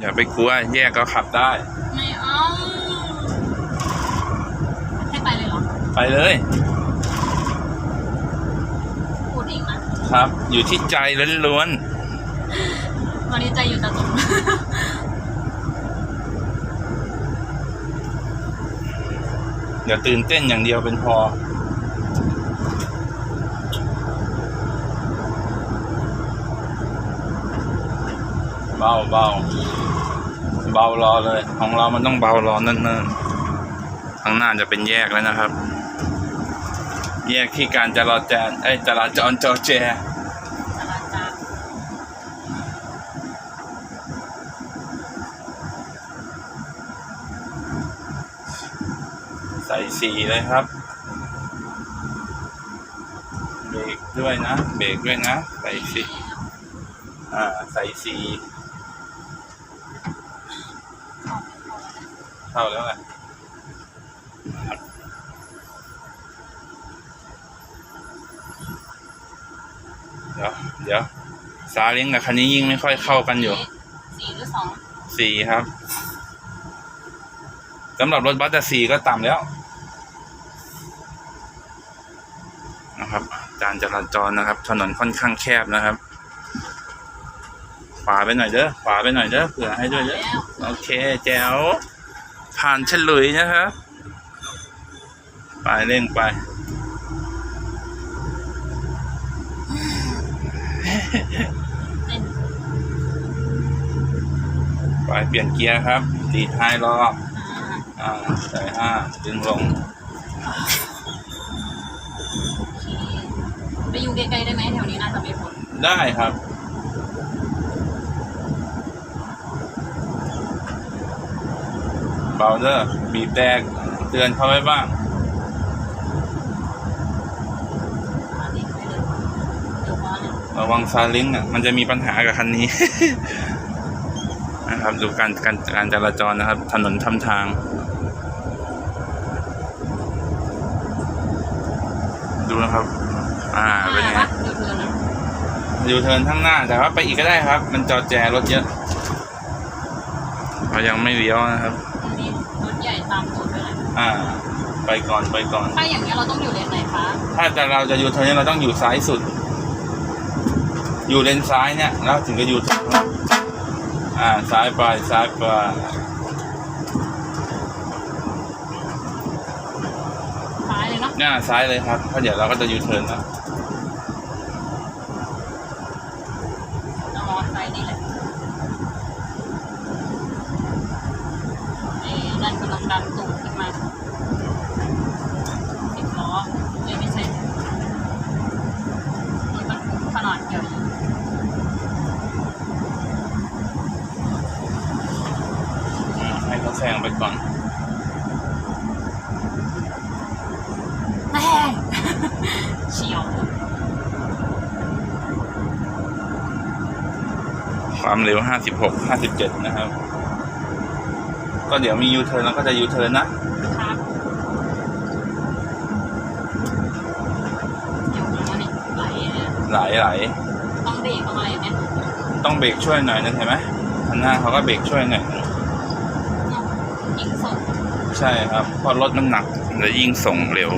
อย่าไปกลัว แยกก็ขับได้ ไม่เอาให้ไปเลยเหรอไปเลย พูดเองนะครับ อยู่ที่ใจล้วนวันนี้ใจอยู่ตะตุ่ม ๆ อย่าตื่นเต้นอย่างเดียวเป็นพอ เบาเบา เบารอเลย ของเรามันต้องเบารอเนิ่นๆข้างหน้าจะเป็นแยกแล้วนะครับ แยกที่การจราจรไอ้จราจรจอแจจราจรใส่สีเลยครับเบรกด้วยนะ เบรกด้วยนะ ใส่สีอ่า ใส่สี เข้าแล้วแหละครับเดี๋ยวเดี๋ยวซาเล้งกับคันนี้ยิ่งไม่ค่อยเข้ากันอยู่สี่หรือสองสี่ครับสำหรับรถบัสแต่สี่ก็ต่ำแล้ว นะครับ การจราจรนะครับ ถนนค่อนข้างแคบนะครับ ขวาไปหน่อยเด้อขวาไปหน่อยเด้อเผื่อให้ด้วยเด้อแล้วโอเคแจ๋ว ผ่านเฉลุยนะครับ ไปเร่งไปเต้นไปเปลี่ยนเกียร์ครับ ดีดท้ายรอบอ่าอ่าใส่ห้าดึงลงโอเคไปอยู่ไกลๆได้ไหมแถวนี้น่าจะไม่พ้นได้ครับ เบาเดอร์บีบแตกเตือนเขาไว้บ้างระวังซาเลิงอะมันจะมีปัญหากับคันนี้ นะครับดูการการการจราจรนะครับ ถนนทำทางดูนะครับ อ่า เป็นไงปะเดี๋ยวเธอนะยูเทิร์นข้างหน้า แต่ว่าไปอีกก็ได้ครับ มันจอดแจรถเยอะเรายังไม่เลี้ยวนะครับ ตามตูดไปเลยอ่า ไปก่อนไปก่อน ถ้าอย่างนี้ยเราต้องอยู่เลนไหนคะถ้าจะเราจะยูเทิร์นเนี่ยเราต้องอยู่ซ้ายสุด อยู่เลนซ้ายเนี่ยแล้วถึงจะยูเทิร์นครับอ่าซ้ายไปซ้ายไปซ้ายเลยเนาะหน้าซ้ายเลยครับเพราะเดี๋ยวเราก็จะยูเทิร์นแล้ว เอามอไซค์นี่แหละเอ้นั่นกำลังดันตูดขึ้นมาสิบล้อเลยไม่ใช่นี่มันขนาดใหญ่ อืมให้เขาแซ งไปก่อนแม่เฉียวความเร็วห้าสิบหกห้าสิบเจ็ดนะครับ ก็เดี๋ยวมียูเทิร์นแล้วก็จะยูเทิร์นนะครับเดี๋ยวมันนี่ไหลเลยไหลไหลต้องเบรกต้องอะไรไหมต้องเบรกช่วยหน่อยนึงเห็นไหมข้างหน้าเขาก็เบรกช่วยหน่อย ยิงส่งใช่ครับเพราะรถมันหนักจะยิ่งส่งเร็ว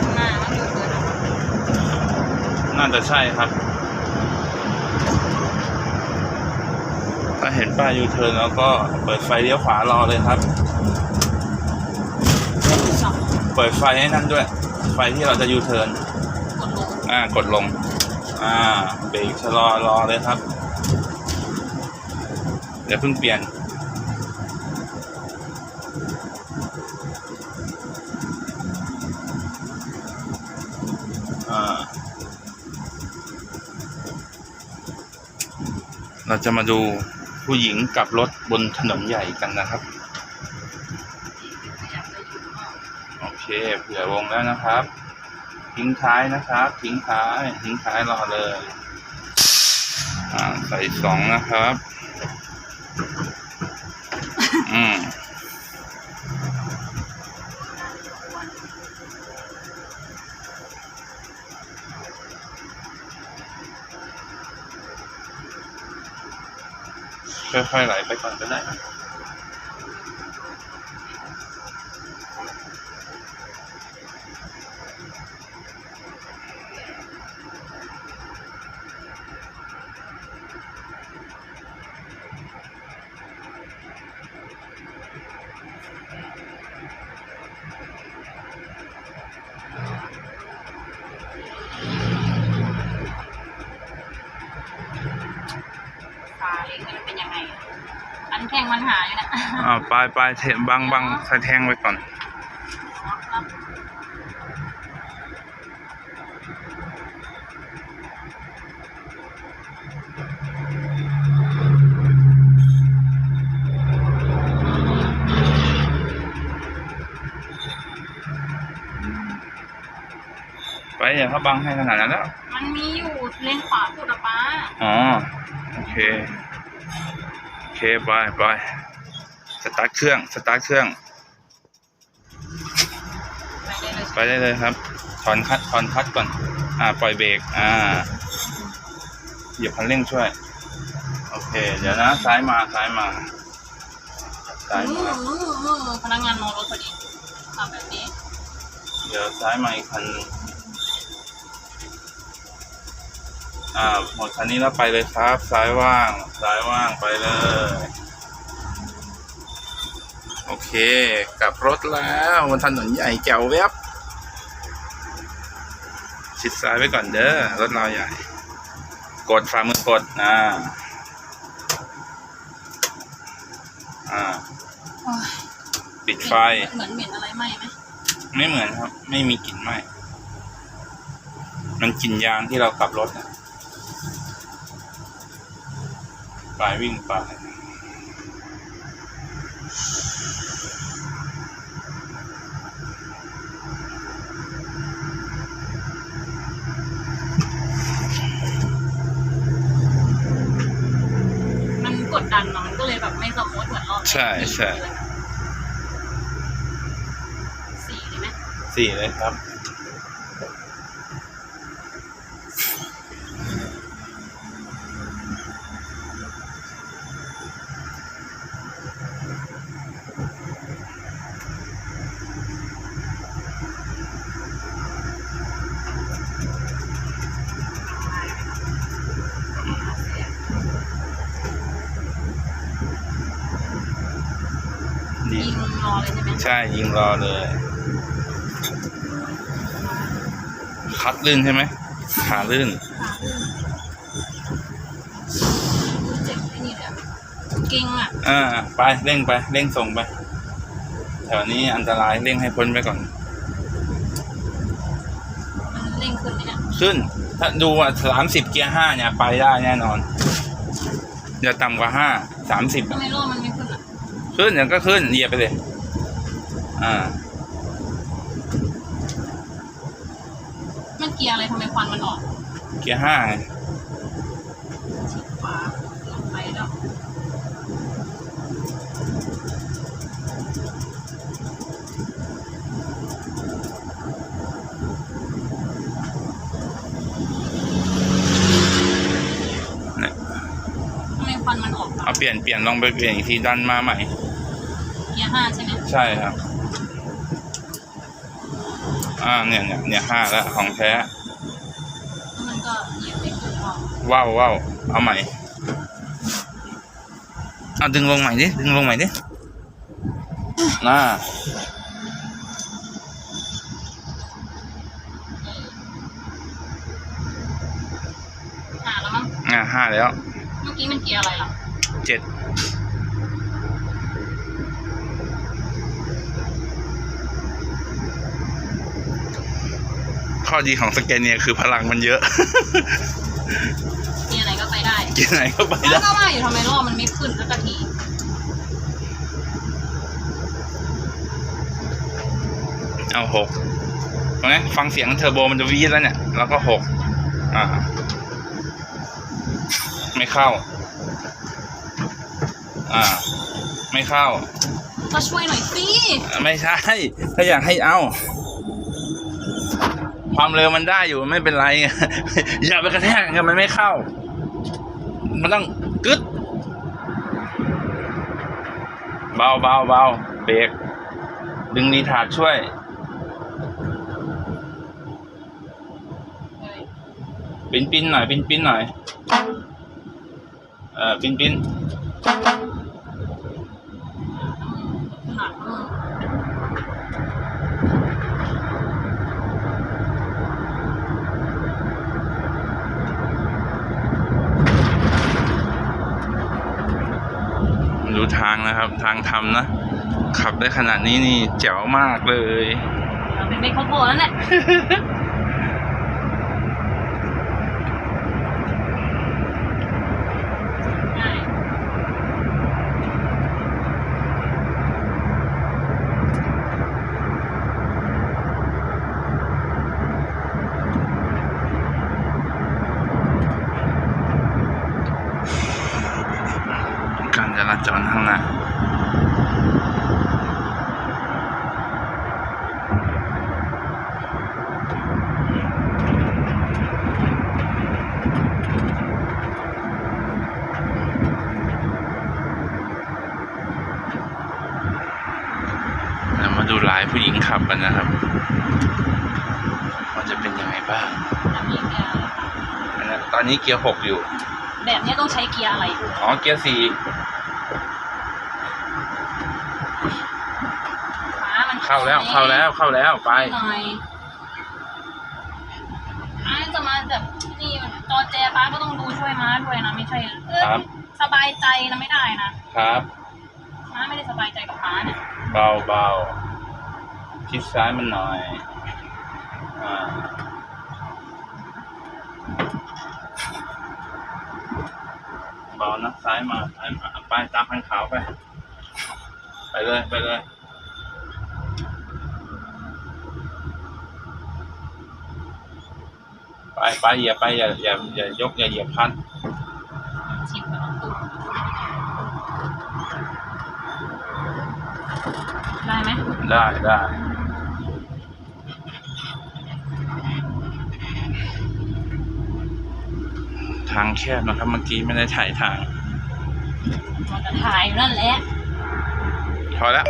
ข้างหน้ามันอยู่เลยนะ น่าจะใช่ครับ ถ้าเห็น ป้ายยูเทิร์นแล้วก็เปิดไฟเลี้ยวขวารอเลยครับสองเปิดไฟให้นั่นด้วย ไฟที่เราจะยูเทิร์นกดลงอ่ากดลง อ่าเบรกชะลอรอเลยครับเดี๋ยวเพิ่งเปลี่ยนอ่าเราจะมาดู ผู้หญิงกับรถบนถนนใหญ่กันนะครับ โอเคเผื่อวงแล้วนะครับ ทิ้งท้ายนะครับ ทิ้งท้าย ทิ้งท้ายรอเลย อ่า ใส่สองนะครับ ค่อยๆไหลไปก่อนก็ได้ ตาเล็กนี่มันเป็นยังไงอะ อันแข้งมันหายอยู่นะอ่าปลายปลายเทบังบังใส่แทงไว้ก่อนครับไปอย่าเขาบังให้ขนาดนั้นแล้ว มันมีอยู่เลนขวาสุดอะป้าอ๋อ โอเค โอเคไปไปสตาร์ทเครื่อง สตาร์ทเครื่องไปได้เลยไปได้เลยครับ ถอนคัดถอนคัดก่อน อ่า ปล่อยเบรก อ่า เหยียบคันเร่งช่วย โอเค เดี๋ยวนะ ซ้ายมา ซ้ายมา ซ้ายอืมามอืมอืมพนักงานมองรถพอดีทำแบบนี้ เดี๋ยวซ้ายมาอีกคัน อ่าหมดคันนี้แล้วไปเลยครับ ซ้ายว่าง ซ้ายว่างไปเลย โอเค กลับรถแล้วบนถนนใหญ่แจ๋วแวบชิดซ้ายไว้ก่อนเด้อ รถเราใหญ่ กดฝ่ามือกดอ่าอ่า โอ้ยปิดไฟ เหมือนเหม็นอะไรไหมไหมไม่เหมือนครับ ไม่มีกลิ่นไหม้มันกลิ่นยางที่เราขับรถนะ ปลายวิ่งไปมันกดดันเนาะมันก็เลยแบบไม่สมูทเหมือนรอบแรกใช่ใช่ สี่เลยไหม สี่เลยครับ รอเลยใช่ไหมใช่ยิงรอเลย คัดลื่นใช่ไหมขาลื่นค่ะเจ็บไอ้นี่เลยอะเก่งอะอ่าไปเร่งไปเร่งส่งไปแถวนี้อันตรายเร่งให้พ้นไปก่อน มันเร่งขึ้นไหมเนี่ยขึ้น ถ้าดูอะสามสิบเกียร์ห้าเนี่ย ไปได้แน่นอนอย่าต่ำกว่าห้าสามสิบทำไมรอบมันไม่ขึ้นอะ ขึ้นเดี๋ยวก็ขึ้นเหยียบไปเลย อ่า มันเกียร์อะไรทำไมควันมันออกเกียร์ห้าไงชิดขวาลงไปแล้วเนี่ยทำไมควันมันออกเอาเปลี่ยนเปลี่ยนลองไปเปลี่ยนอีกทีดันมาใหม่ เกียร์ห้าใช่ไหมใช่ครับ อ่าเนี่ยเนี่ยเนี่ยห้าแล้วของแท้แล้วมันก็เหยียบไปขึ้นออกว้าวว้าวเอาใหม่เอาดึงลงใหม่ดิดึงลงใหม่ดิน่าหาแล้วมั้งอ่าห้าแล้ว เมื่อกี้มันเกียร์อะไรล่ะเจ็ด ข้อดีของสแกนเนียคือพลังมันเยอะเกียร์ไหนก็ไปได้กินไหนก็ไปแล้ได้วก็ว่าอยู่ทำไมรอบมันไม่ขึ้นสักทีเอาหกตรงนี้ฟังเสียงเทอร์โบมันจะวีดแล้วเนี่ย แล้วก็หกอ่า ไม่เข้า อ่า ไม่เข้า ก็ช่วยหน่อยสิ ไม่ใช่ ถ้าอยากให้เอา ความเร็วมันได้อยู่ไม่เป็นไร อย่าไปกระแทกกันมันไม่เข้า มันต้องกึดเบาเบาเบาเบรกดึงรีทาร์ดช่วย ปิ้นปิ้นหน่อย ปิ้นปิ้นหน่อย เออปิ้นปิ้น หนักมือ ดูทางนะครับ ทางทำนะ ขับได้ขนาดนี้นี่แจ๋วมากเลยเป็นเบคโบนั่นแหละ จราจรข้างหน้าเรามาดูลายผู้หญิงขับกันนะครับว่าจะเป็นยังไงบ้างอันนี้เกียร์อันนั้นตอนนี้เกียร์หกอยู่ แบบนี้ต้องใช้เกียร์อะไร อ๋อ เกียร์สี่ ฟ้ามัน เข้าแล้วเข้าแล้วเข้าแล้วไป หน่อยอ้าจะมาแบบนี่จอแจป้าก็ต้องดูช่วยม้าด้วยนะไม่ใช่เออครับ สบายใจนะไม่ได้นะครับ ม้าไม่ได้สบายใจกับป้าเนี่ยเบาเบาชิดซ้ายมันหน่อยอ่าเบานะซ้ายมาซ้ายมาไปตามคันขาวไป ไปเลยไปเลย ไปไปอย่าไปอย่าอย่าอย่ายกอย่าเหยียบคันชิดกับรถตู้ได้ไหมได้ได้ทางแคบนะครับเมื่อกี้ไม่ได้ถ่ายทางมันจะถ่ายอยู่นั่นแหละพอแล้ว